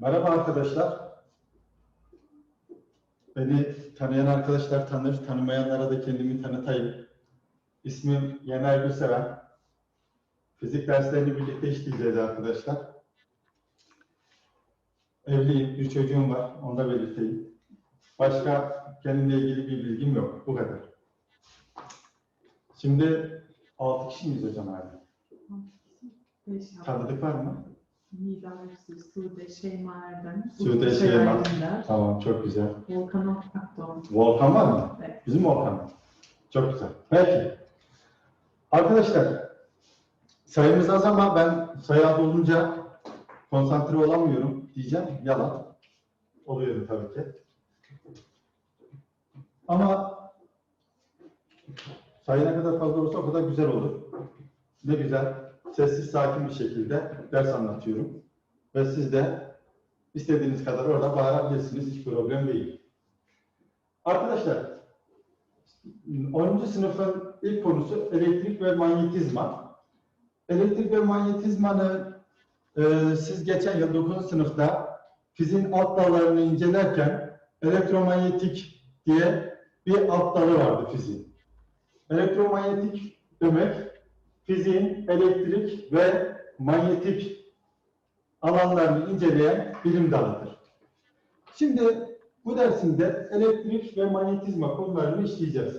Merhaba arkadaşlar. Beni tanıyan arkadaşlar tanır, tanımayanlara da kendimi tanıtayım. İsmim Yener Gülseven. Fizik derslerini birlikte işleyeceğiz arkadaşlar. Evliyim, bir çocuğum var, onu da belirteyim. Başka kendimle ilgili bir bilgim yok, bu kadar. Şimdi altı kişi miyiz hocam? Beş Tanıdık var mı? Nida Yüksel, Sude Şeyma Erdem, Sude Şeyma. Tamam, çok güzel. Volkan Akdoğan. Volkan var mı? Evet. Bizim Volkan mı? Çok güzel. Peki. Arkadaşlar, sayımız az ama ben sayı az olunca konsantre olamıyorum diyeceğim. Yalan. Oluyorum tabii ki. Ama sayı ne kadar fazla olursa o kadar güzel olur. Ne güzel, sessiz sakin bir şekilde ders anlatıyorum. Ve siz de istediğiniz kadar orada bağırabilirsiniz. Hiç problem değil. Arkadaşlar, 10. sınıfın ilk konusu elektrik ve manyetizma. Elektrik ve manyetizmanı e, siz geçen yıl 9. sınıfta fiziğin alt dallarını incelerken elektromanyetik diye bir alt dalı vardı fiziğin. Elektromanyetik demek fiziğin elektrik ve manyetik alanlarını inceleyen bilim dalıdır. Şimdi bu dersimde elektrik ve manyetizma konularını işleyeceğiz.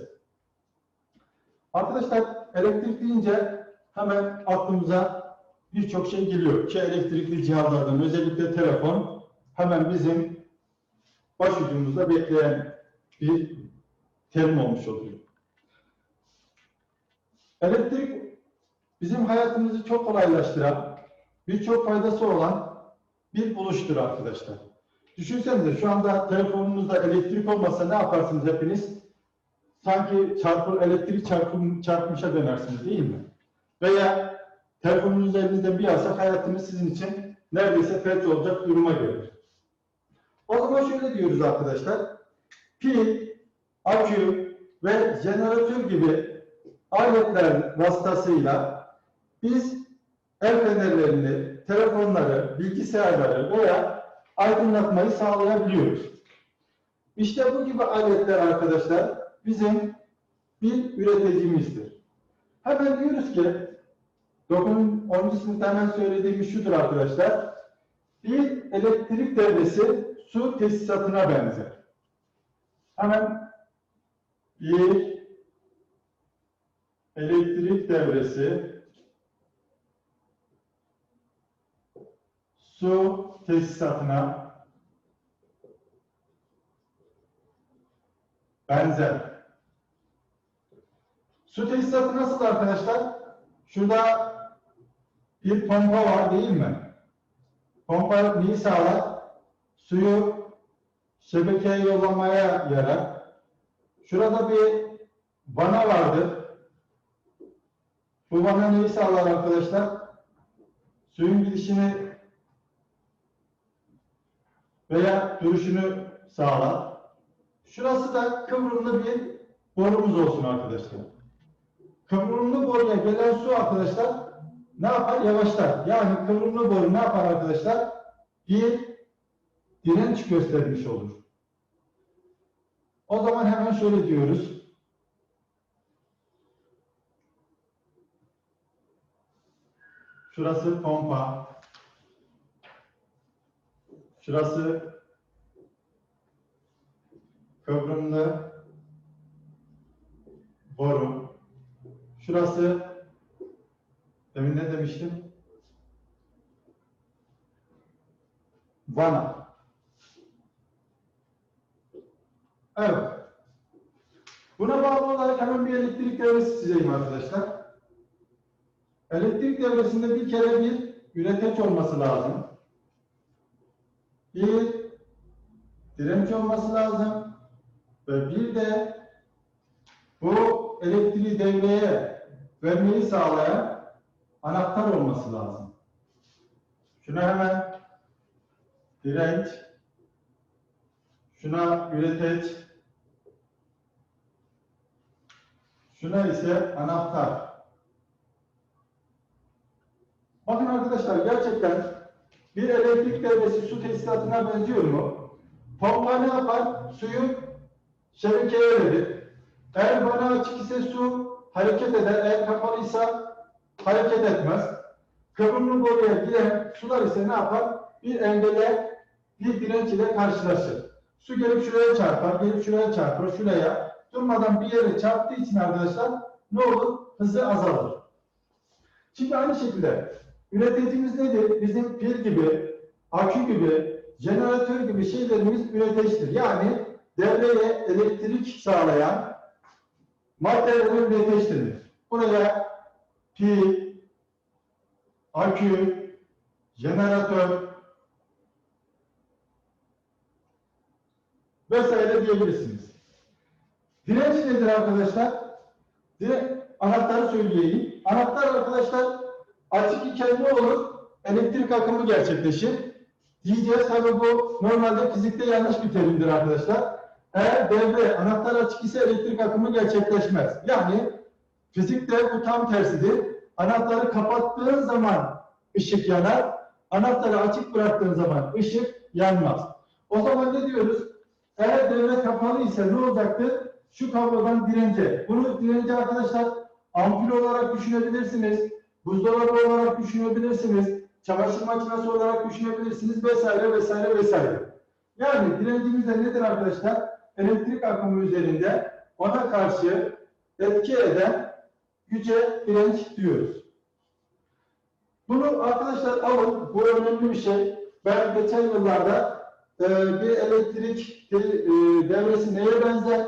Arkadaşlar elektrik deyince hemen aklımıza birçok şey geliyor. Ki elektrikli cihazlardan özellikle telefon hemen bizim başucumuzda bekleyen bir terim olmuş oluyor. Elektrik bizim hayatımızı çok kolaylaştıran, birçok faydası olan bir buluştur arkadaşlar. Düşünsenize şu anda telefonunuzda elektrik olmasa ne yaparsınız hepiniz? Sanki çarpı, elektrik çarpım, çarpmışa dönersiniz değil mi? Veya telefonunuzu elinizde bir alsak hayatınız sizin için neredeyse felç olacak duruma gelir. O zaman şöyle diyoruz arkadaşlar. Pil, akü ve jeneratör gibi aletler vasıtasıyla biz el fenerlerini, telefonları, bilgisayarları veya aydınlatmayı sağlayabiliyoruz. İşte bu gibi aletler arkadaşlar bizim bir üreticimizdir. Hemen diyoruz ki 9. 10. sınıfta hemen söylediğimiz şudur arkadaşlar. Bir elektrik devresi su tesisatına benzer. Hemen bir elektrik devresi su tesisatına benzer. Su tesisatı nasıl arkadaşlar? Şurada bir pompa var değil mi? Pompa neyi sağlar? Suyu şebekeye yollamaya yarar. Şurada bir vana vardır. Bu vana neyi sağlar arkadaşlar? Suyun gidişini veya duruşunu sağlar. Şurası da kıvrımlı bir borumuz olsun arkadaşlar. Kıvrımlı boruya gelen su arkadaşlar ne yapar? Yavaşlar. Yani kıvrımlı boru ne yapar arkadaşlar? Bir direnç göstermiş olur. O zaman hemen şöyle diyoruz. Şurası pompa. Şurası kıvrımlı boru. Şurası demin ne demiştim? Vana. Evet. Buna bağlı olarak hemen bir elektrik devresi çizeyim arkadaşlar. Elektrik devresinde bir kere bir üreteç olması lazım. Bir direnç olması lazım. Ve bir de bu elektriği devreye vermeyi sağlayan anahtar olması lazım. Şuna hemen direnç, şuna üreteç, şuna ise anahtar. Bakın arkadaşlar gerçekten bir elektrik devresi su tesisatına benziyor mu? Pompa ne yapar? Suyu şebekeye verir. Eğer bana açık ise su hareket eder. Eğer kapalıysa hareket etmez. Kıvrımlı boruya giren sular ise ne yapar? Bir engele, bir direnç ile karşılaşır. Su gelip şuraya çarpar, gelip şuraya çarpar, şuraya. Durmadan bir yere çarptığı için arkadaşlar ne olur? Hızı azalır. Şimdi aynı şekilde üreticimiz nedir? Bizim pil gibi, akü gibi, jeneratör gibi şeylerimiz üreticidir. Yani devreye elektrik sağlayan maddelerin üreticidir. Buraya pil, akü, jeneratör vesaire diyebilirsiniz. Direnç nedir arkadaşlar? Dire anahtarı söyleyeyim. Anahtar arkadaşlar açık iken ne olur? Elektrik akımı gerçekleşir. Diyeceğiz tabi bu normalde fizikte yanlış bir terimdir arkadaşlar. Eğer devre anahtar açık ise elektrik akımı gerçekleşmez. Yani fizikte bu tam tersidir. Anahtarı kapattığın zaman ışık yanar. Anahtarı açık bıraktığın zaman ışık yanmaz. O zaman ne diyoruz? Eğer devre kapalı ise ne olacaktır? Şu kablodan dirence. Bunu dirence arkadaşlar ampul olarak düşünebilirsiniz. Buzdolabı olarak düşünebilirsiniz. Çamaşır makinesi olarak düşünebilirsiniz vesaire vesaire vesaire. Yani direncimiz de nedir arkadaşlar? Elektrik akımı üzerinde ona karşı etki eden güce direnç diyoruz. Bunu arkadaşlar alın. Bu önemli bir şey. Ben geçen yıllarda e, bir elektrik e, devresi neye benzer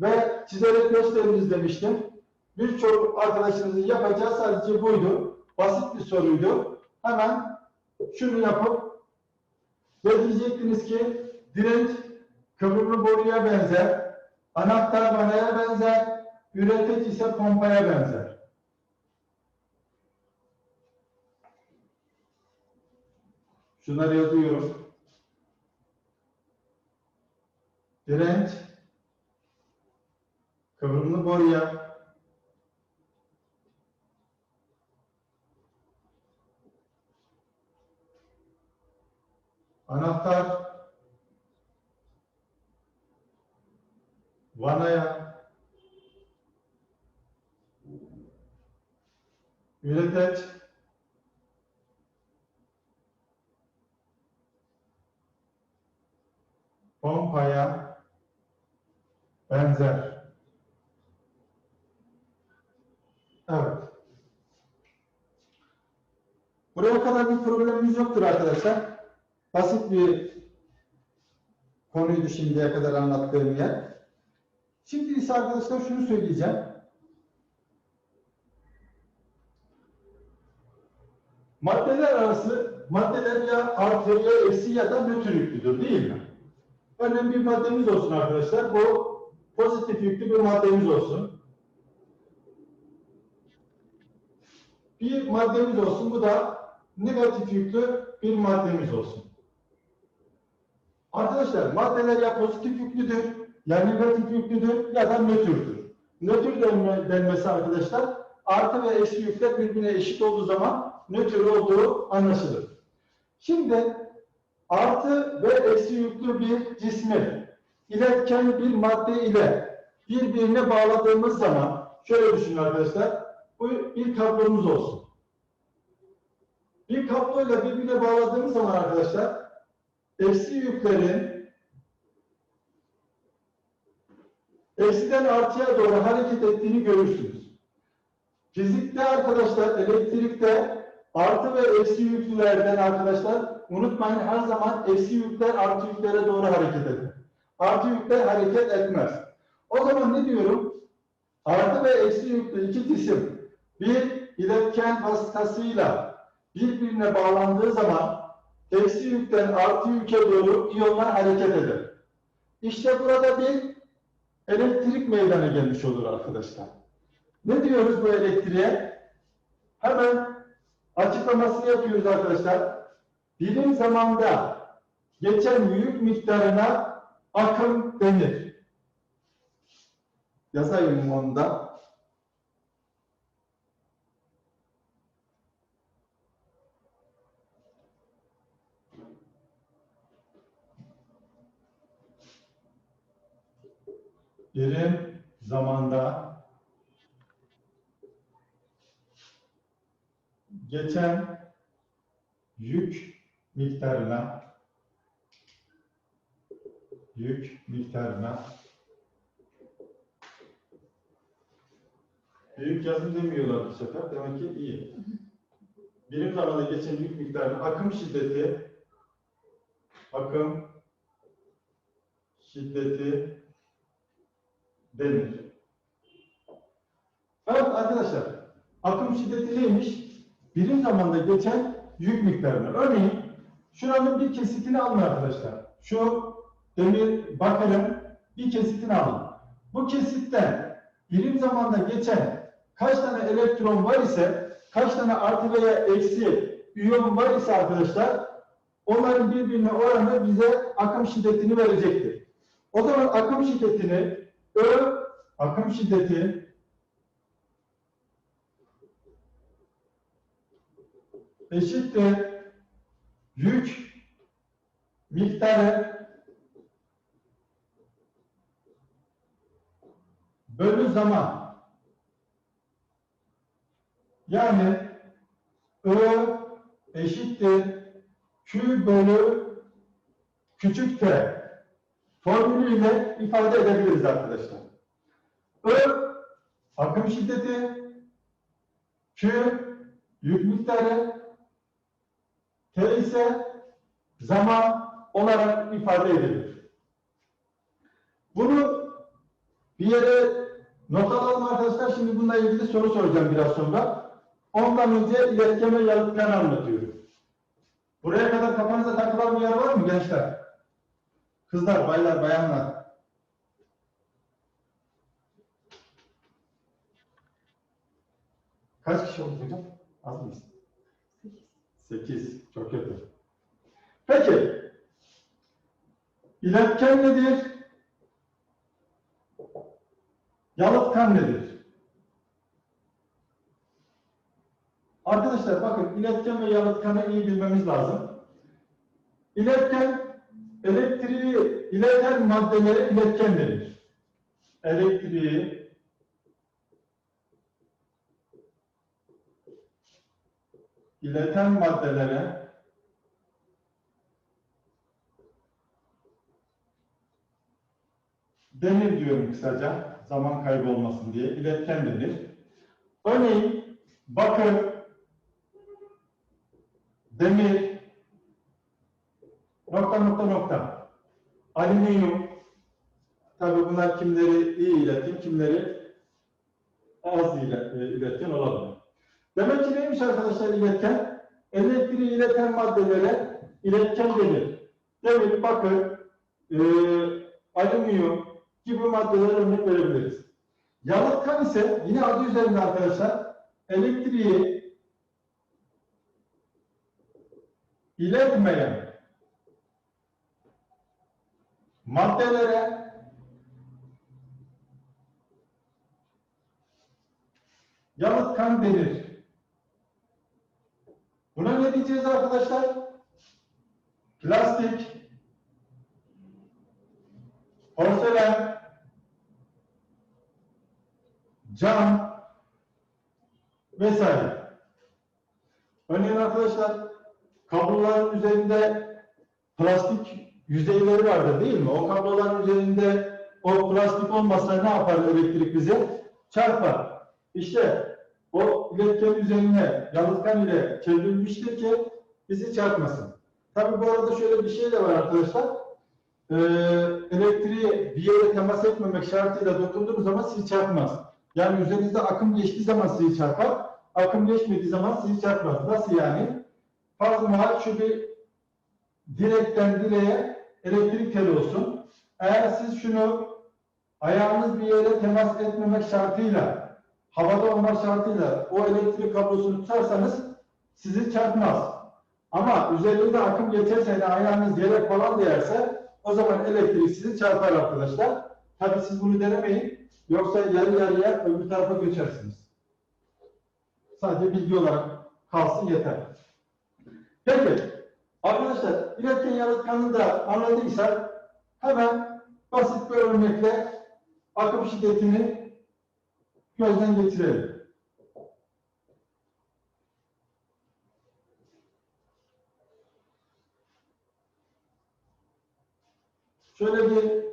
ve çizerek gösteriniz demiştim. Birçok arkadaşınızın yapacağı sadece buydu. Basit bir soruydu. Hemen şunu yapıp ve diyecektiniz ki direnç kömürlü boruya benzer, anahtar vanaya benzer, üretici ise pompaya benzer. Şunları yazıyorum. Direnç kıvrımlı boruya anahtar vanaya üreteç pompaya benzer. Evet. Buraya kadar bir problemimiz yoktur arkadaşlar. Basit bir konuydu şimdiye kadar anlattığım yer. Şimdi ise arkadaşlar şunu söyleyeceğim. Maddeler arası maddeler ya artı ya eksi ya da nötr yüklüdür değil mi? Örneğin bir maddemiz olsun arkadaşlar. Bu pozitif yüklü bir maddemiz olsun. Bir maddemiz olsun. Bu da negatif yüklü bir maddemiz olsun. Arkadaşlar maddeler ya pozitif yüklüdür, ya negatif yüklüdür ya da nötrdür. Nötr denme, denmesi arkadaşlar artı ve eksi yükler birbirine eşit olduğu zaman nötr olduğu anlaşılır. Şimdi artı ve eksi yüklü bir cismi iletken bir madde ile birbirine bağladığımız zaman şöyle düşünün arkadaşlar. Bu bir kablomuz olsun. Bir kabloyla birbirine bağladığımız zaman arkadaşlar eksi yüklerin eksiden artıya doğru hareket ettiğini görürsünüz. Fizikte arkadaşlar, elektrikte artı ve eksi yüklülerden arkadaşlar unutmayın her zaman eksi yükler artı yüklere doğru hareket eder. Artı yükler hareket etmez. O zaman ne diyorum? Artı ve eksi yüklü iki cisim bir iletken vasıtasıyla birbirine bağlandığı zaman eksi yükten artı yüke doğru iyonlar hareket eder. İşte burada bir elektrik meydana gelmiş olur arkadaşlar. Ne diyoruz bu elektriğe? Hemen açıklamasını yapıyoruz arkadaşlar. Bilim zamanda geçen yük miktarına akım denir. Yazayım onu da. Birim zamanda geçen yük miktarına yük miktarına büyük yazım demiyorlar bu sefer. Demek ki iyi. Birim zamanda geçen yük miktarına akım şiddeti akım şiddeti denir. Evet arkadaşlar, akım şiddeti neymiş? Birim zamanda geçen yük miktarını. Örneğin şuranın bir kesitini alın arkadaşlar. Şu demir bakırın bir kesitini alın. Bu kesitten birim zamanda geçen kaç tane elektron var ise, kaç tane artı veya eksi iyon var ise arkadaşlar, onların birbirine oranı bize akım şiddetini verecektir. O zaman akım şiddetini Ö akım şiddeti. Eşittir. Yük miktarı. Bölü zaman. Yani Ö eşittir. Q bölü küçük t formülüyle ifade edebiliriz arkadaşlar. Ö akım şiddeti, Q yük miktarı, T ise zaman olarak ifade edilir. Bunu bir yere not alalım arkadaşlar. Şimdi bununla ilgili soru soracağım biraz sonra. Ondan önce iletken ve yalıtkanı anlatıyorum. Buraya kadar kafanıza takılan bir yer var mı gençler? Kızlar, baylar, bayanlar. Kaç kişi oldu hocam? Az mıyız? Sekiz. Çok kötü. Peki. İletken nedir? Yalıtkan nedir? Arkadaşlar bakın iletken ve yalıtkanı iyi bilmemiz lazım. İletken elektriği ileten maddelere iletken denir. Elektriği ileten maddelere demir diyorum kısaca zaman kaybı olmasın diye iletken denir. Örneğin bakır, demir, nokta nokta nokta, alüminyum, tabi bunlar kimleri iyi iletim, kimleri az e, iletken olabilir. Demek ki neymiş arkadaşlar iletken? Elektriği ileten maddelere iletken denir. Demir, bakır, e, alüminyum gibi maddelere örnek verebiliriz. Yalıtkan ise yine adı üzerinde arkadaşlar elektriği iletmeyen maddelere yalıtkan denir. Buna ne diyeceğiz arkadaşlar? Plastik, porselen, cam vesaire. Örneğin arkadaşlar kabloların üzerinde plastik yüzeyleri vardır değil mi? O kabloların üzerinde o plastik olmasa ne yapar elektrik bize? Çarpar. İşte o iletken üzerine yalıtkan ile çevrilmiştir ki bizi çarpmasın. Tabi bu arada şöyle bir şey de var arkadaşlar. Ee, elektriği bir yere temas etmemek şartıyla dokunduğumuz zaman sizi çarpmaz. Yani üzerinizde akım geçtiği zaman sizi çarpar. Akım geçmediği zaman sizi çarpmaz. Nasıl yani? Muhal şu bir direkten direğe elektrik teli olsun. Eğer siz şunu ayağınız bir yere temas etmemek şartıyla havada olmak şartıyla o elektrik kablosunu tutarsanız sizi çarpmaz. Ama üzerinde akım geçerse yani ayağınız yere falan değerse o zaman elektrik sizi çarpar arkadaşlar. Tabi siz bunu denemeyin. Yoksa yarı yarıya öbür tarafa göçersiniz. Sadece bilgi olarak kalsın yeter. Peki. Arkadaşlar iletken yalıtkanını da anladıysak hemen basit bir örnekle akım şiddetini gözden geçirelim. Şöyle bir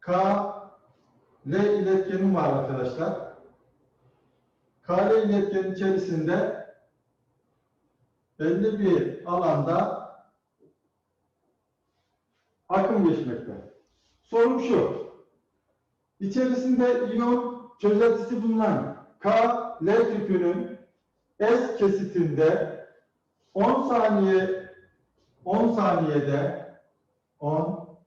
K L iletkenim var arkadaşlar. K L iletkenin içerisinde belli bir alanda akım geçmekte. Sorum şu. İçerisinde iyon çözeltisi bulunan K L tüpünün S kesitinde 10 saniye 10 saniyede 10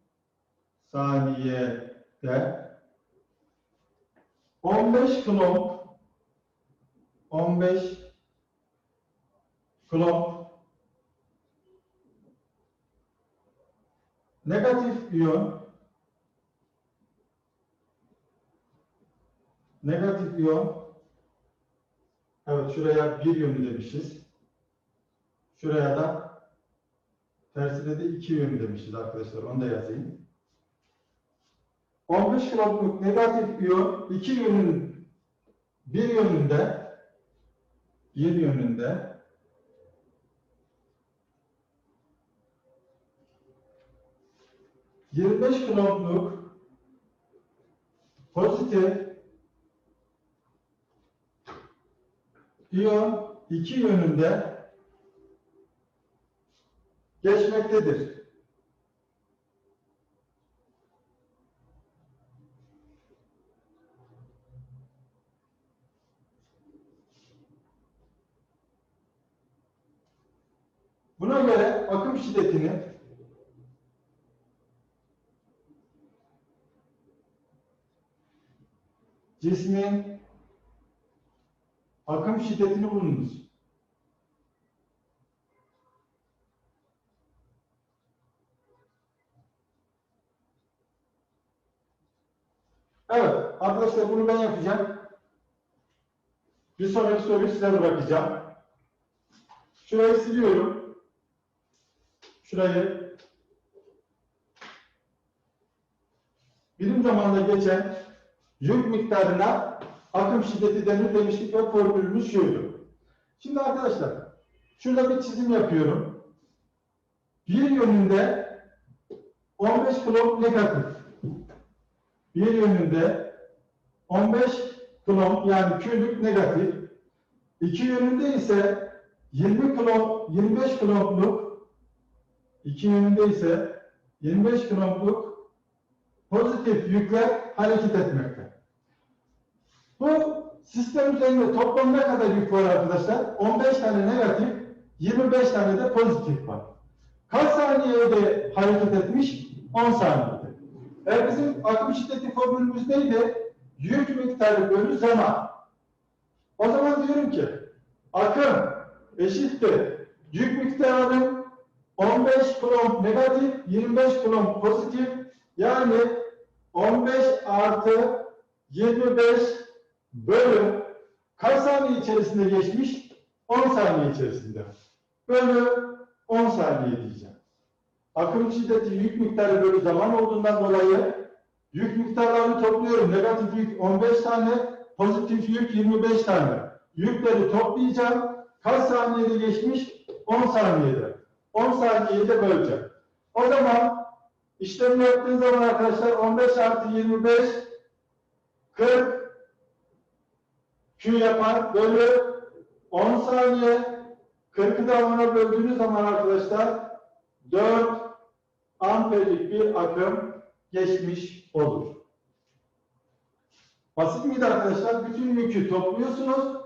saniyede 15 klomp 15 klomp negatif iyon. Negatif iyon. Evet şuraya bir yönü demişiz. Şuraya da tersine de iki yönü demişiz arkadaşlar. Onu da yazayım. 15 kiloluk negatif iyon iki yönün bir yönünde bir yönünde yirmi beş kiloluk pozitif iyon iki yönünde geçmektedir. Buna göre akım şiddetini cismin akım şiddetini bulunuz. Evet, arkadaşlar bunu ben yapacağım. Bir sonraki soruyu size bırakacağım. Şurayı siliyorum. Şurayı bilim zamanında geçen yük miktarına akım şiddeti denir demiştik ve formülümüz şuydu. Şimdi arkadaşlar şurada bir çizim yapıyorum. Bir yönünde 15 kilo negatif. Bir yönünde 15 kilo yani küllük negatif. İki yönünde ise 20 kilo 25 kiloluk iki yönünde ise 25 kiloluk pozitif yükler hareket etmekte. Bu sistem üzerinde toplam ne kadar yük var arkadaşlar? 15 tane negatif, 25 tane de pozitif var. Kaç saniyede hareket etmiş? 10 saniyede. E bizim akım şiddeti formülümüz neydi? Yük miktarı bölü zaman. O zaman diyorum ki akım eşittir. Yük miktarı 15 kulomb negatif, 25 kulomb pozitif. Yani 15 artı 25 bölü kaç saniye içerisinde geçmiş? 10 saniye içerisinde. Bölü 10 saniye diyeceğim. Akım şiddeti yük miktarı bölü zaman olduğundan dolayı yük miktarlarını topluyorum. Negatif yük 15 tane, pozitif yük 25 tane. Yükleri toplayacağım. Kaç saniyede geçmiş? 10 saniyede. 10 saniyede böleceğim. O zaman işlemi yaptığın zaman arkadaşlar 15 artı 25 40 Q yapar bölü 10 saniye 40'ı da ona böldüğünüz zaman arkadaşlar 4 amperlik bir akım geçmiş olur. Basit miydi arkadaşlar? Bütün yükü topluyorsunuz.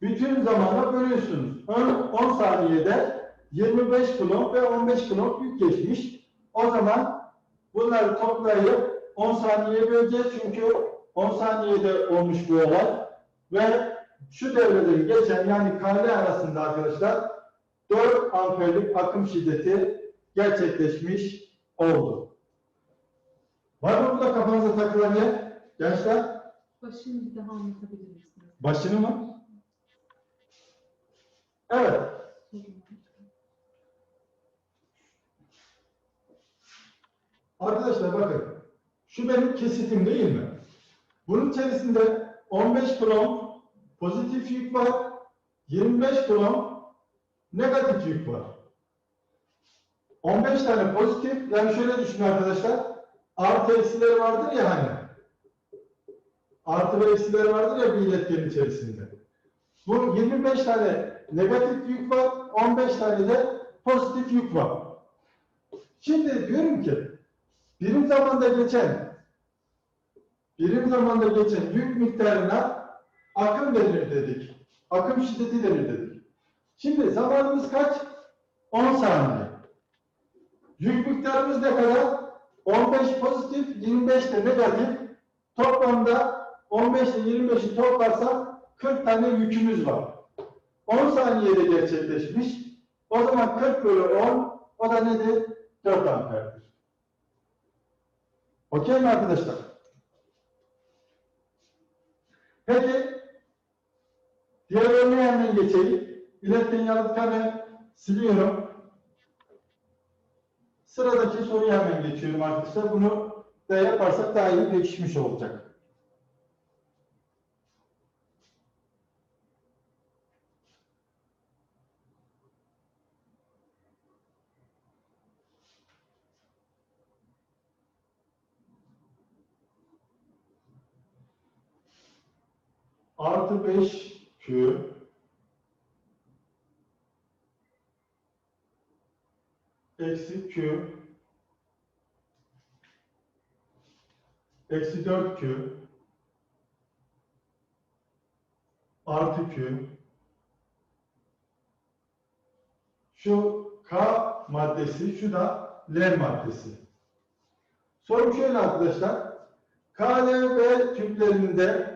Bütün zamana bölüyorsunuz. Ön 10 saniyede 25 kilo ve 15 kilo yük geçmiş. O zaman bunları toplayıp 10 saniyeye böleceğiz. Çünkü 10 saniyede olmuş bu olay. Ve şu devreden geçen yani kale arasında arkadaşlar 4 amperlik akım şiddeti gerçekleşmiş oldu. Var mı burada kafanıza takılan yer? Gençler? Başını bir daha anlatabilir misiniz? Başını mı? Evet. Arkadaşlar bakın. Şu benim kesitim değil mi? Bunun içerisinde 15 krom pozitif yük var. 25 krom negatif yük var. 15 tane pozitif, yani şöyle düşünün arkadaşlar. Artı eksileri vardır ya hani. Artı ve eksileri vardır ya bir iletkenin içerisinde. Bu 25 tane negatif yük var, 15 tane de pozitif yük var. Şimdi diyorum ki, birim zamanda geçen, birim zamanda geçen yük miktarına akım denir dedik. Akım şiddeti denir dedik. Şimdi zamanımız kaç? 10 saniye. Yük miktarımız ne kadar? 15 pozitif, 25 de negatif. Toplamda 15 ile 25'i toplarsam 40 tane yükümüz var. 10 saniyede gerçekleşmiş. O zaman 40 bölü 10 o da nedir? 4 amperdir. Okey mi arkadaşlar? Peki diğer örneğe hemen geçeyim. İletken yalıtkanı siliyorum. Sıradaki soruya hemen geçiyorum arkadaşlar. Bunu da yaparsak daha iyi pekişmiş olacak. Artı 5 Q eksi Q eksi 4Q artı Q şu K maddesi, şu da L maddesi. Sorum şöyle arkadaşlar. K, L ve tüplerinde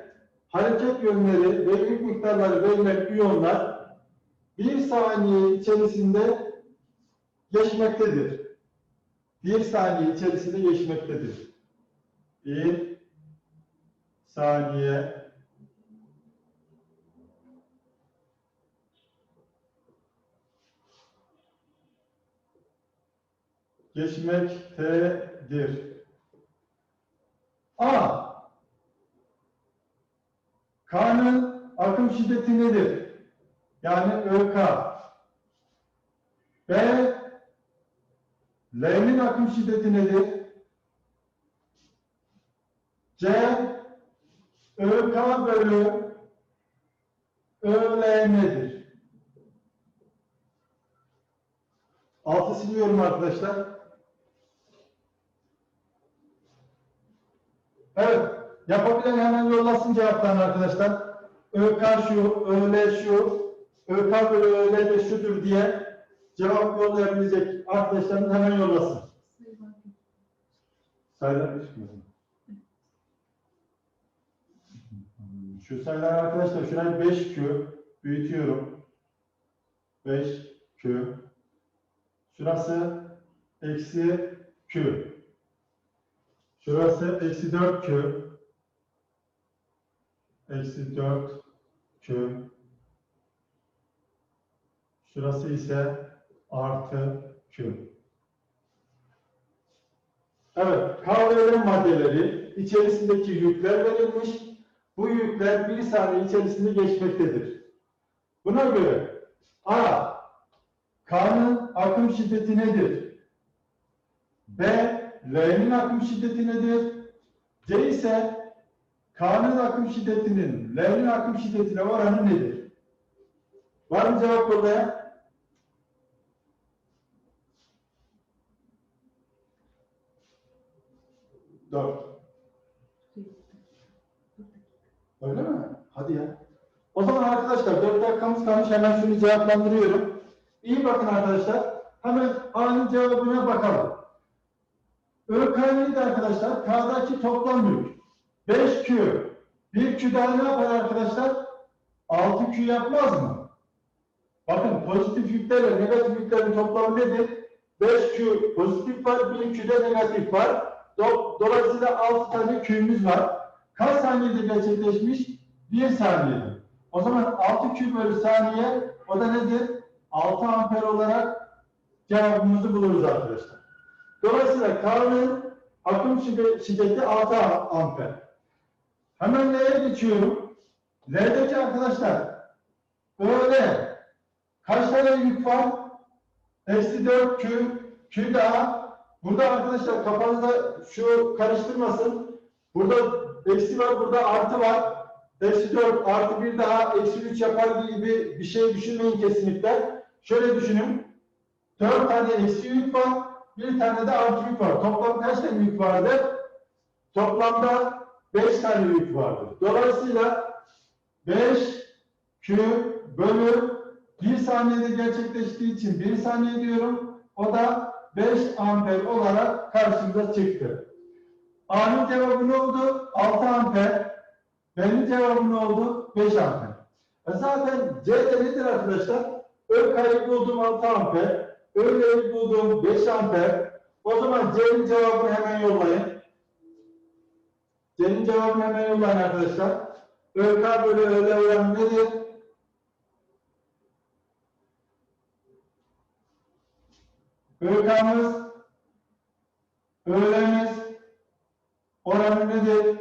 hareket yönleri ve yük miktarları verilen iyonlar bir saniye içerisinde geçmektedir. Bir saniye içerisinde geçmektedir. Bir saniye geçmektedir. A. K'nın akım şiddeti nedir? Yani ÖK. B. L'nin akım şiddeti nedir? C. ÖK bölü ÖL nedir? Altı siliyorum arkadaşlar. Evet. Yapabilen hemen yollasın cevaplarını arkadaşlar. ÖK şu, ÖL şu, ÖK bölü ÖL de şudur diye cevap yollayabilecek arkadaşlarımız hemen yollasın. Sayılar çıkmıyor. Şu sayılar arkadaşlar şurayı 5Q büyütüyorum. 5Q. Şurası eksi Q. Şurası eksi 4Q. Eksi 4Q. Şurası ise artı Q. Evet, kavrayan maddeleri içerisindeki yükler verilmiş. Bu yükler bir saniye içerisinde geçmektedir. Buna göre A. K'nın akım şiddeti nedir? B. L'nin akım şiddeti nedir? C ise K'nın akım şiddetinin L'nin akım şiddetine oranı nedir? Var mı cevap oraya? Dört. Öyle mi? Hadi ya. O zaman arkadaşlar 4 dakikamız kalmış. Hemen şunu cevaplandırıyorum. İyi bakın arkadaşlar. Hemen A'nın cevabına bakalım. ÖK neydi arkadaşlar? K'daki toplam yük. 5Q. 1Q daha ne yapar arkadaşlar? 6Q yapmaz mı? Bakın pozitif yüklerle negatif yüklerin toplamı nedir? 5Q pozitif var, 1Q de negatif var. Do- Dolayısıyla 6 tane Q'müz var. Kaç saniyede gerçekleşmiş? 1 saniyede. O zaman 6 Q bölü saniye o da nedir? 6 amper olarak cevabımızı buluruz arkadaşlar. Dolayısıyla K'nın Akım şiddeti 6 amper. Hemen L'ye geçiyorum. L'deki arkadaşlar böyle kaç tane yük var? Eksi 4 Q, Q daha. Burada arkadaşlar kafanızda şu karıştırmasın. Burada eksi var, burada artı var. Eksi 4 artı 1 daha eksi 3 yapar gibi bir şey düşünmeyin kesinlikle. Şöyle düşünün. 4 tane eksi yük var. Bir tane de artı yük var. Toplam kaç tane yük vardı? Toplamda 5 tane yük vardı. Dolayısıyla 5 Q bölü 1 saniyede gerçekleştiği için 1 saniye diyorum. O da 5 amper olarak karşımıza çıktı. A'nın cevabı ne oldu? 6 amper. B'nin cevabı ne oldu? 5 amper. E zaten C'de nedir arkadaşlar? Ölkayı buldum 6 amper. Öğleyi buldum 5 amper. O zaman C'nin cevabını hemen yollayın. C'nin cevabını hemen yollayın arkadaşlar. ÖK bölü öğle oranı nedir? ÖK'mız öğlemiz oranı nedir?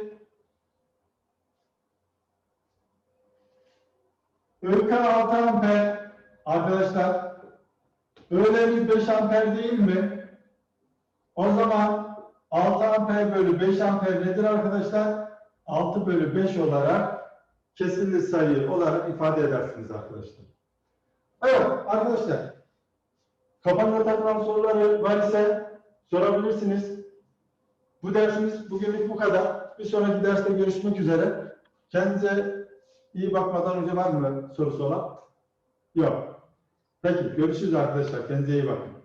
ÖK 6 amper arkadaşlar öğlemiz 5 amper değil mi? O zaman 6 amper bölü 5 amper nedir arkadaşlar? 6 bölü 5 olarak kesirli sayı olarak ifade edersiniz arkadaşlar. Evet arkadaşlar kafanıza takılan soruları var ise sorabilirsiniz. Bu dersimiz bugünlük bu kadar. Bir sonraki derste görüşmek üzere. Kendinize iyi bakmadan önce var mı sorusu olan? Yok. Peki görüşürüz arkadaşlar. Kendinize iyi bakın.